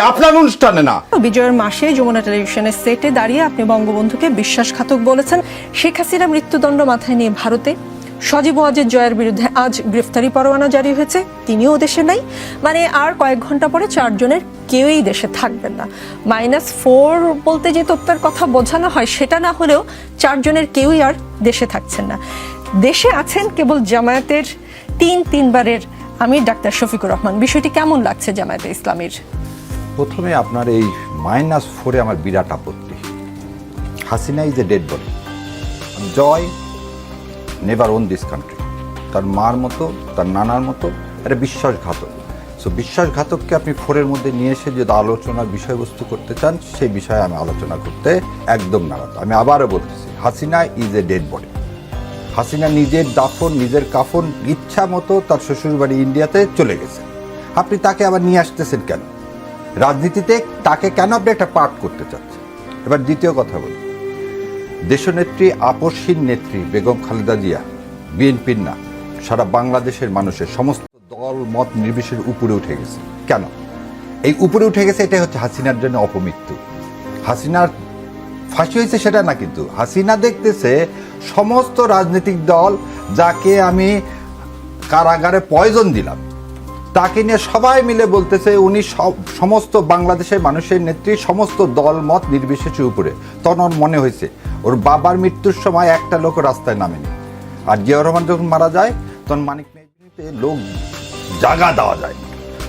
আপনার অনুষ্ঠানে না। বিজয়ের মাসে যমুনা টেলিভিশনের সেটে দাঁড়িয়ে আপনি বঙ্গবন্ধুকে বিশ্বাসঘাতক বলেছেন। শেখ হাসিনা মৃত্যুদণ্ড মাথায় নিয়ে ভারতে। সজীব ওয়াজেদ জয়ের বিরুদ্ধে আজ গ্রেফতারি পরোয়ানা জারি হয়েছে। তিনিও দেশে নাই। মানে আর কয়েক ঘণ্টা পরে চারজনের কেউই দেশে থাকবেন না। মাইনাস ফোর বলতে যে তথ্যের কথা বোঝানো হয় সেটা না হলেও চারজনের কেউই আর দেশে থাকছেন না। দেশে আছেন কেবল জামায়াতের তিন তিনবারের আমির ডাক্তার শফিকুর রহমান। বিষয়টি কেমন লাগছে জামায়াতে ইসলামীর? প্রথমে আপনার এই মাইনাস ফোরে আমার বিরাট আপত্তি। Hasina is a dead body Joy never own this country তার মার মতো, তার নানার মতো, এটা বিশ্বাসঘাতক। সো বিশ্বাসঘাতককে আপনি ফোরের মধ্যে নিয়ে এসে যদি আলোচনার বিষয়বস্তু করতে চান, সেই বিষয়ে আমি আলোচনা করতে একদম নারাজ। আমি আবারও বলতেছি, Hasina is a dead body Hasina নিজের দাফন, নিজের কাফন ইচ্ছা মতো তার শ্বশুরবাড়ি ইন্ডিয়াতে চলে গেছে আপনি তাকে আবার নিয়ে আসতেছেন কেন? রাজনীতিতে তাকে কেন আপনি একটা পাঠ করতে চাচ্ছেন? এবার দ্বিতীয় কথা বলি। দেশনেত্রী, আপসহীন নেত্রী বেগম খালেদা জিয়া, বিএনপির না, সারা বাংলাদেশের মানুষের সমস্ত দল, মত নির্বিশেষের উপরে উঠে গেছে। কেন? এই উপরে উঠে গেছে এটাই হচ্ছে হাসিনার জন্য অপমৃত্যু। হাসিনার ফাঁসি হয়েছে সেটা না কিন্তু। হাসিনা দেখতেছে সমস্ত রাজনৈতিক দল যাকে আমি কারাগারে পয়জন দিলাম, তাকে নিয়ে সবাই মিলে বলতেছে উনি সমস্ত বাংলাদেশের মানুষের নেত্রী, সমস্ত দল, মত নির্বিশেষের উপরে। তখন ওর মনে হয়েছে, ওর বাবার মৃত্যুর সময় একটা লোক রাস্তায় নামেনি। আর জিয়াউর রহমান যখন মারা যায়, তখন মানিক মেহদিতে লোক জাগা দেওয়া যায়।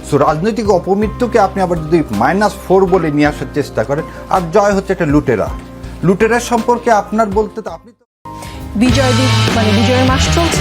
সো রাজনৈতিক অপমৃত্যুকে আপনি আবার যদি মাইনাস ফোর বলে নিয়ে আসার চেষ্টা করেন, আর জয় হচ্ছে একটা লুটেরা। লুটেরার সম্পর্কে আপনার বলতে তো আপনি তো বিজয় মানে বিজয় মাস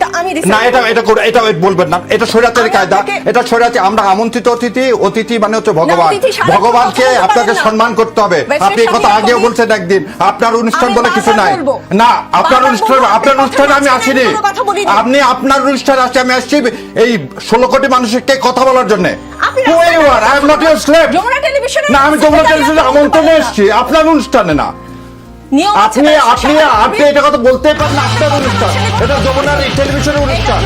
সেটা আমি না এটা এটা এটা বলবেন না। এটা স্বৈরাচারী কায়দা। এটা স্বৈরাচারী আমরা আমন্ত্রিত অতিথি অতিথি মানে হচ্ছে ভগবান। ভগবানকে আপনাকে সম্মান করতে হবে। আপনি কথা আগেও বলছেন একদিন। আপনার অনুষ্ঠান বলে কিছু নাই। না আপনার অনুষ্ঠান আপনার অনুষ্ঠানে আমি আসিনি। আপনি আপনার অনুষ্ঠান আসছি আমি আসছি। এই ষোলো কোটি মানুষকে কথা বলার জন্য? না আমি যমুনা টেলিভিশনে আমন্ত্রণে এসেছি। আপনার অনুষ্ঠানে না। আপনি আপনি আপনি এটা কথা বলতে পারেন না আপনার অনুষ্ঠান। এটা যমুনার টেলিভিশনের অনুষ্ঠান।